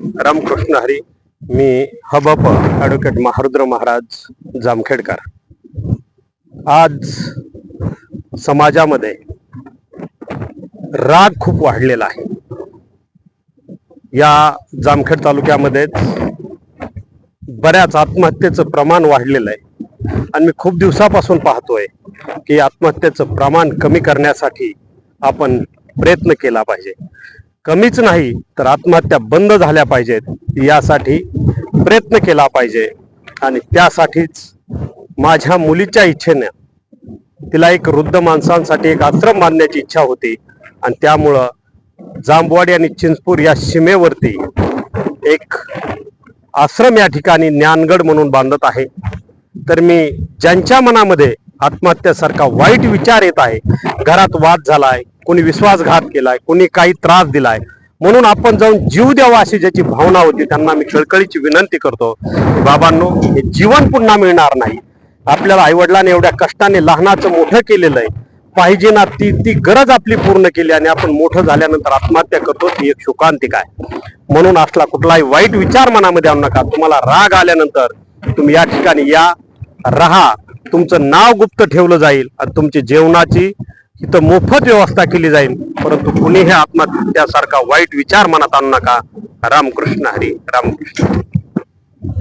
रामकृष्ण हरी मी हबप ॲडव्होकेट महारुद्र महाराज जामखेडकर. आज समाजामध्ये राग खूप वाढलेला आहे. या जामखेड तालुक्यामध्येच बऱ्याच आत्महत्येचं प्रमाण वाढलेलं आहे. आणि मी खूप दिवसापासून पाहतोय की आत्महत्येचं प्रमाण कमी करण्यासाठी आपण प्रयत्न केला पाहिजे. कमीच नाही तर आत्महत्या बंद झाल्या पाहिजेत. यासाठी प्रयत्न केला पाहिजे. आणि त्यासाठीच माझ्या मुलीच्या इच्छेनं तिला एक वृद्ध माणसांसाठी एक आश्रम बांधण्याची इच्छा होती. आणि त्यामुळं जांबवाडी आणि चिंचपूर या सीमेवरती एक आश्रम या ठिकाणी ज्ञानगड म्हणून बांधत आहे. तर मी ज्यांच्या मनामध्ये आत्महत्यासारखा वाईट विचार येत आहे घरात वाद झालाय कोणी विश्वासघात केलाय कोणी काही त्रास दिलाय. म्हणून आपण जाऊन जीव द्यावा अशी ज्याची भावना होती त्यांना मी कळकळीची विनंती करतो की बाबांनो हे जीवन पुन्हा मिळणार नाही. आपल्याला आईवडिलांनी एवढ्या कष्टाने लहानाचं मोठं केलेलं आहे. पाहिजे ना ती ती गरज आपली पूर्ण केली आणि आपण मोठं झाल्यानंतर आत्महत्या करतो ती एक शोकांतिक आहे. म्हणून असला कुठलाही वाईट विचार मनामध्ये आणू नका. तुम्हाला राग आल्यानंतर तुम्ही या ठिकाणी या राहा. तुमचं नाव गुप्त ठेवलं जाईल आणि तुमची जेवणाची इथं मोफत व्यवस्था केली जाईल. परंतु कुणीही आत्महत्यासारखा वाईट विचार मनात आणू नका. रामकृष्ण हरी रामकृष्ण.